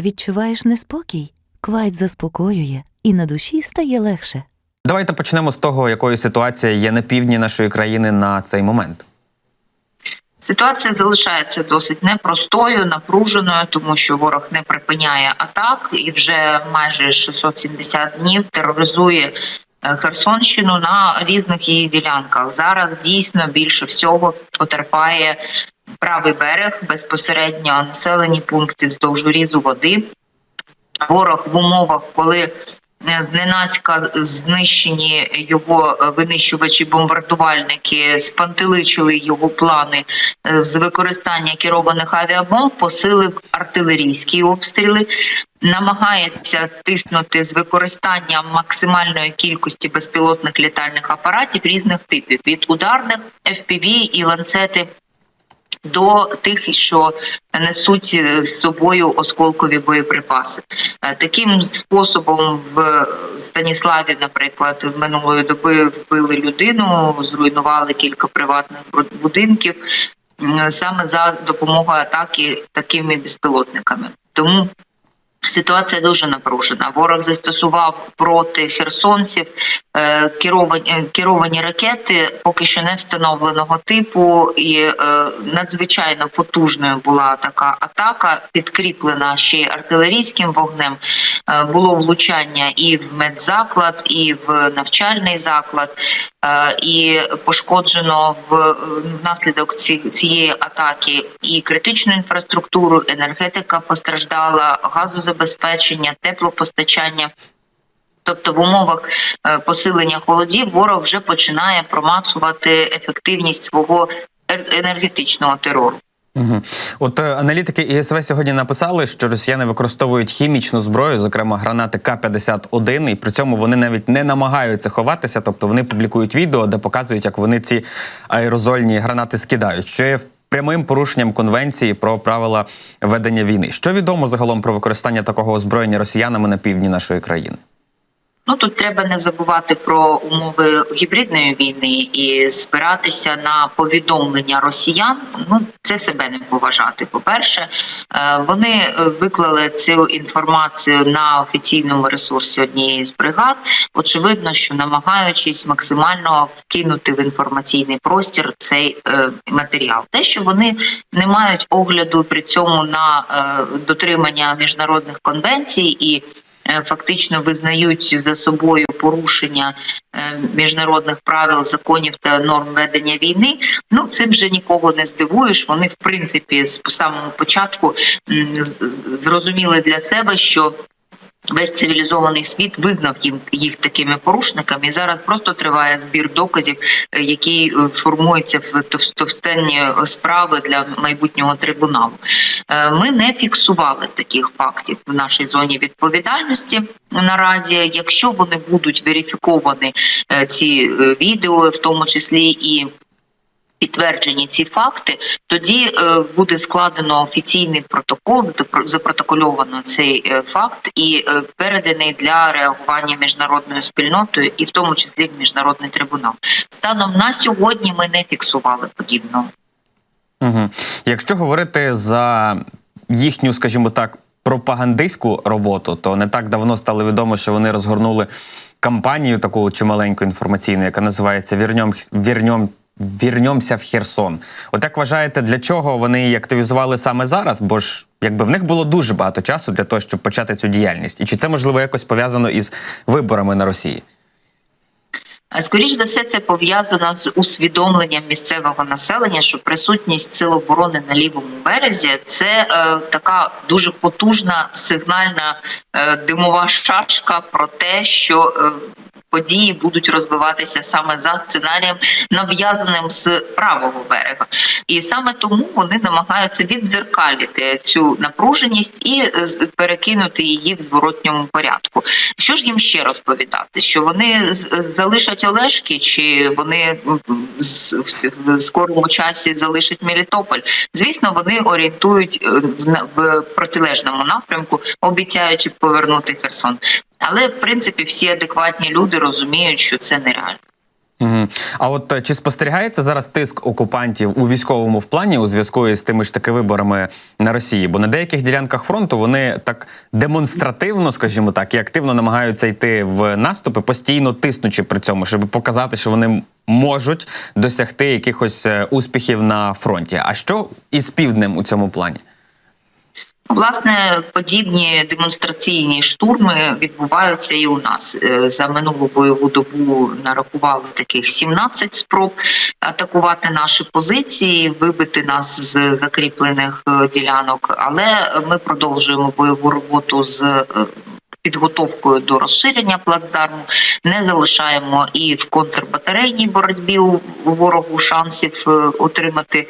Відчуваєш неспокій? Квайт заспокоює, і на душі стає легше. Давайте почнемо з того, якою ситуація є на півдні нашої країни на цей момент. Ситуація залишається досить непростою, напруженою, тому що ворог не припиняє атак і вже майже 670 днів тероризує е, Херсонщину на різних її ділянках. Зараз дійсно більше всього потерпає правий берег, безпосередньо населені пункти вздовж різу води. Ворог в умовах, коли е, зненацька знищені його е, винищувачі бомбардувальники, спантеличили його плани е, з використання керованих авіабомб, посилив артилерійські обстріли. Намагається тиснути з використанням максимальної кількості безпілотних літальних апаратів різних типів від ударних FPV і ланцети до тих, що несуть з собою осколкові боєприпаси. Е, Таким способом в Станіславі, наприклад, минулої доби вбили людину, зруйнували кілька приватних будинків саме за допомогою атаки такими безпілотниками. Тому Ситуація дуже напружена. Ворог застосував проти херсонців керовані, е, керовані ракети, поки що не встановленого типу, і е, надзвичайно потужною була така атака, підкріплена ще артилерійським вогнем. Е, було влучання і в медзаклад, і в навчальний заклад. Е, І пошкоджено е, внаслідок цієї атаки і критичну інфраструктуру, енергетика постраждала, газозабезпечення, теплопостачання. Тобто, в умовах е, посилення холодів ворог вже починає промацувати ефективність свого ер- енергетичного терору. От е, аналітики ІСВ сьогодні написали, що росіяни використовують хімічну зброю, зокрема гранати К-51, і при цьому вони навіть не намагаються ховатися, тобто вони публікують відео, де показують, як вони ці аерозольні гранати скидають, що є прямим порушенням конвенції про правила ведення війни. Що відомо загалом про використання такого озброєння росіянами на півдні нашої країни? Ну тут треба не забувати про умови гібридної війни і спиратися на повідомлення росіян. Ну це себе не поважати. По перше, вони е, виклали цю інформацію на офіційному ресурсі однієї з бригад. Очевидно, що намагаючись максимально вкинути в інформаційний простір цей е, матеріал. Те, що вони не мають огляду при цьому на е, дотримання міжнародних конвенцій і е, фактично визнають за собою порушення е, міжнародних правил, законів та норм ведення війни. Ну цим вже нікого не здивуєш. Вони в принципі з самого початку зрозуміли для себе, що. Весь цивілізований світ визнав їм їх такими порушниками. І зараз просто триває збір доказів, е, який е, формується в товстенні справи для майбутнього трибуналу. Е, Ми не фіксували таких фактів в нашій зоні відповідальності. Наразі, якщо вони будуть верифіковані, ці відео, в тому числі і підтверджені ці факти, тоді е, буде складено офіційний протокол, запро- запротокольовано цей е, факт і е, переданий для реагування міжнародною спільнотою, і в тому числі в міжнародний трибунал. Станом на сьогодні ми не фіксували подібного. Угу. Якщо говорити за їхню, скажімо так, пропагандистську роботу, то не так давно стало відомо, що вони розгорнули кампанію таку чималеньку інформаційну, яка називається Вірньом Вірньом. Вірньомся в Херсон. От як вважаєте, для чого вони її активізували саме зараз? Бо ж якби в них було дуже багато часу для того, щоб почати цю діяльність, і чи це можливо якось пов'язано із виборами на Росії? А Скоріш за все, це пов'язано з усвідомленням місцевого населення, що присутність сил оборони на лівому березі це е, така дуже потужна сигнальна е, димова шашка про те, що е, події будуть розвиватися саме за сценарієм, нав'язаним з правого берега, і саме тому вони намагаються віддзеркалити цю напруженість і е, перекинути її в зворотньому порядку. Що ж їм ще розповідати? Що вони з- залишать Олешки, чи вони в- скорому часі залишать Мелітополь? Звісно, вони орієнтують е, в протилежному напрямку, обіцяючи повернути Херсон. Але в принципі всі адекватні люди розуміють, що це нереально. Угу. А от е, чи спостерігається зараз тиск окупантів у військовому в плані у зв'язку із тими ж таки виборами на Росії? Бо на деяких ділянках фронту вони так демонстративно, скажімо так, і активно намагаються йти в наступи, постійно тиснучи при цьому, щоб показати, що вони можуть досягти якихось е, успіхів на фронті. А що із півднем у цьому плані? Власне, подібні демонстраційні штурми відбуваються і у нас. Е, За минулу бойову добу нарахували таких 17 спроб атакувати наші позиції, вибити нас з закріплених е, ділянок. Але ми продовжуємо бойову роботу з. е, Підготовкою до розширення плацдарму не залишаємо і в контрбатарейній боротьбі у ворогу шансів отримати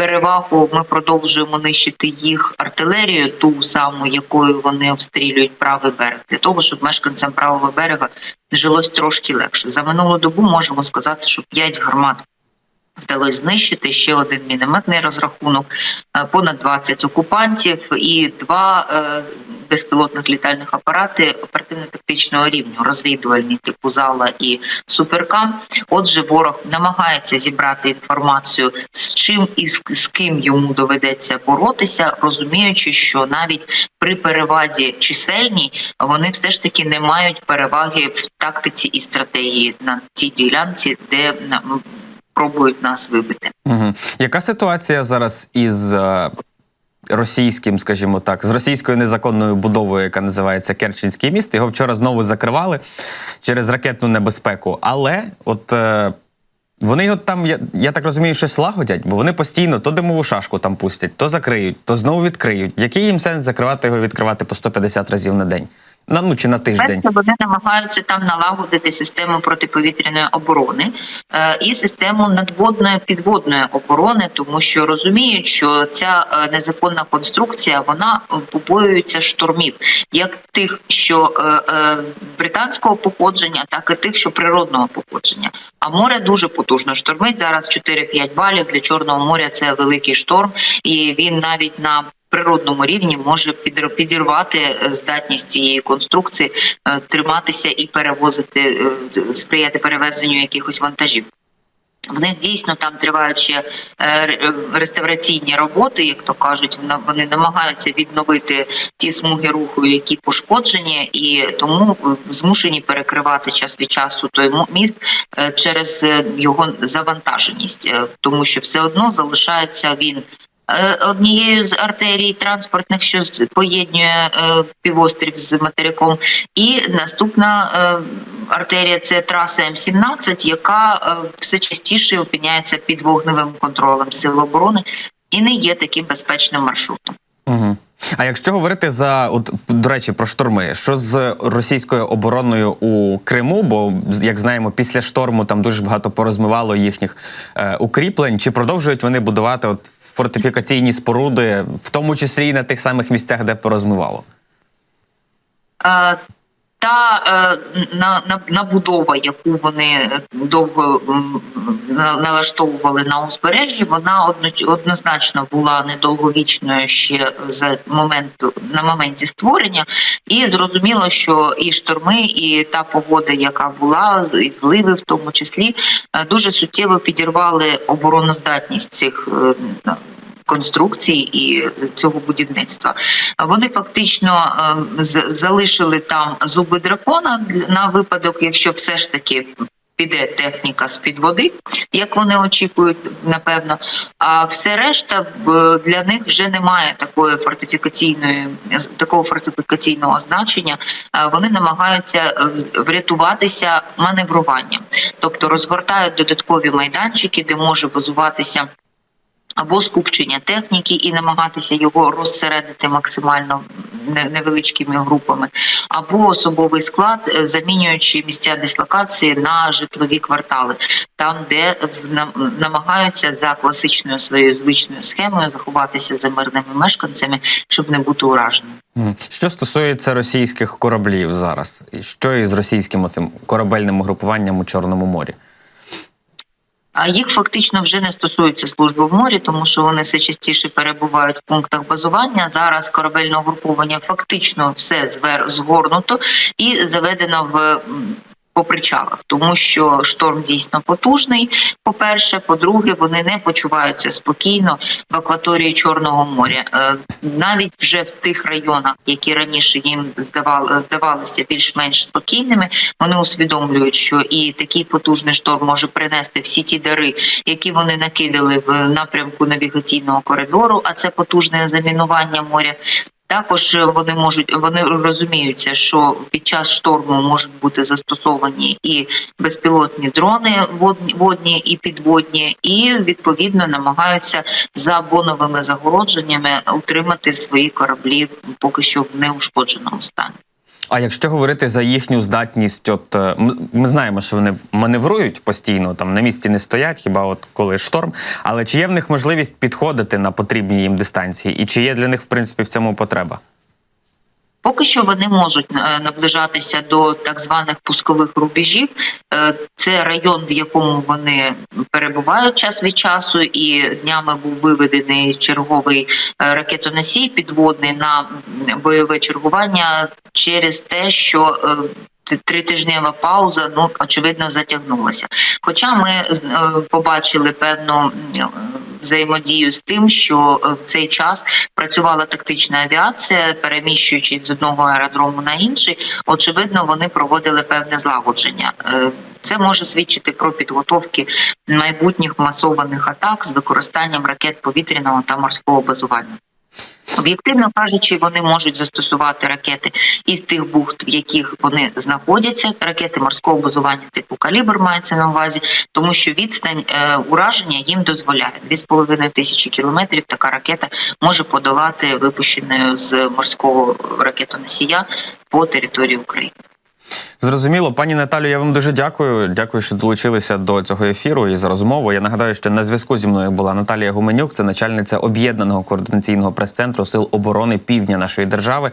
перевагу. Ми продовжуємо нищити їх артилерію, ту саму, якою вони обстрілюють правий берег, для того, щоб мешканцям правого берега жилось трошки легше. За минулу добу можемо сказати, що 5 гармат. Вдалося знищити ще один мінометний розрахунок, е, понад 20 окупантів і два е, безпілотних літальних апарати оперативно-тактичного рівню, розвідувальні типу зала і суперка. Отже, ворог намагається зібрати інформацію, з чим і з ким йому доведеться боротися, розуміючи, що навіть при перевазі чисельній вони все ж таки не мають переваги в тактиці і стратегії на тій ділянці, де на- м, пробують нас вибити. Угу. Яка ситуація зараз із е, російським, скажімо так, з російською незаконною будовою, яка називається Керченський міст? Його вчора знову закривали через ракетну небезпеку. Але от. Е, вони його там, я, я так розумію, щось лагодять, бо вони постійно то димову шашку там пустять, то закриють, то знову відкриють. Який їм сенс закривати його, відкривати по 150 разів на день? На ну чи на тиждень? Вони намагаються там налагодити систему протиповітряної оборони е, і систему надводної підводної оборони, тому що розуміють, що ця е, незаконна конструкція вона побоюється штормів, як тих, що е, е, британського походження, так і тих, що природного походження. А море дуже потужно штормить зараз 4-5 балів для чорного моря. Це великий шторм, і він навіть на природному рівні може підірвати е, здатність цієї конструкції е, триматися і перевозити, е, сприяти перевезенню якихось вантажів. В них дійсно там тривають реставраційні роботи, як то кажуть. Вони намагаються відновити ті смуги руху, які пошкоджені, і тому змушені перекривати час від часу той міст через його завантаженість, тому що все одно залишається він однією з артерій транспортних, що поєднує е, півострів з материком. І наступна е, артерія це траса М17, яка е, все частіше опиняється під вогневим контролем Сил оборони і не є таким безпечним маршрутом. Угу. А якщо говорити за от до речі про шторми, що з російською обороною у Криму? Бо як знаємо, після шторму там дуже багато порозмивало їхніх е, укріплень. Чи продовжують вони будувати от фортифікаційні споруди, в тому числі і на тих самих місцях, де порозмивало? Е, Та е, на, на, набудова, яку вони е, довго на- налаштовували на узбережжі, вона однозначно була недовговічною ще за моменту на моменті створення, і зрозуміло, що і шторми, і та погода, яка була, і зливи, в тому числі, е, дуже суттєво підірвали обороноздатність цих. Конструкцій і цього будівництва вони фактично е, з- залишили там зуби дракона на випадок, якщо все ж таки піде техніка з під води, як вони очікують, напевно. А все решта для них вже немає такої фортифікаційної такого фортифікаційного значення. Вони намагаються е, врятуватися маневруванням, тобто розгортають додаткові майданчики, де може базуватися або скупчення техніки і намагатися його розсередити максимально невеличкими групами, або особовий склад, е, замінюючи місця дислокації на житлові квартали, там, де намагаються за класичною своєю звичною схемою заховатися за мирними мешканцями, щоб не бути ураженими. Що стосується російських кораблів зараз, що із російським оцим корабельним угрупуванням у Чорному морі? А їх фактично вже не стосується служби в морі, тому що вони все частіше перебувають в пунктах базування. Зараз корабельне угруповання фактично все звер згорнуто і заведено в по причалах, тому що шторм дійсно потужний. По-перше, по-друге, вони не почуваються спокійно в акваторії Чорного моря. Е, Навіть вже в тих районах, які раніше їм здавали, здавалися більш-менш спокійними, вони усвідомлюють, що і такий потужний шторм може принести всі ті дари, які вони накидали в напрямку навігаційного коридору, а це потужне замінування моря. Також е, вони можуть вони розуміються, що під час шторму можуть бути застосовані і безпілотні дрони водні, водні і підводні, і відповідно намагаються за боновими загородженнями утримати свої кораблі поки що в неушкодженому стані. А якщо говорити за їхню здатність, от е, ми знаємо, що вони маневрують постійно, там на місці не стоять, хіба от коли шторм. Але чи є в них можливість підходити на потрібні їм дистанції, і чи є для них в принципі в цьому потреба? Поки що вони можуть е, наближатися до так званих пускових рубежів. Е, Це район, в якому вони перебувають час від часу, і днями був виведений черговий ракетоносій підводний на бойове чергування через те, що е, Тритижнева пауза ну очевидно затягнулася. Хоча ми е, побачили певну е, взаємодію з тим, що в цей час працювала тактична авіація, переміщуючись з одного аеродрому на інший, очевидно, вони проводили певне злагодження. Це може свідчити про підготовки майбутніх масованих атак з використанням ракет повітряного та морського базування. Об'єктивно кажучи, вони можуть застосувати ракети із тих бухт, в яких вони знаходяться. Ракети морського базування типу калібр мається на увазі, тому що відстань е, ураження їм дозволяє 2,5 тисячі кілометрів. Така ракета може подолати випущеною з морського ракетоносія по території України. Зрозуміло, пані Наталю, я вам дуже дякую. Дякую, що долучилися до цього ефіру і за розмову. Я нагадаю, що на зв'язку зі мною була Наталія Гуменюк, це начальниця об'єднаного координаційного прес-центру Сил оборони Півдня нашої держави.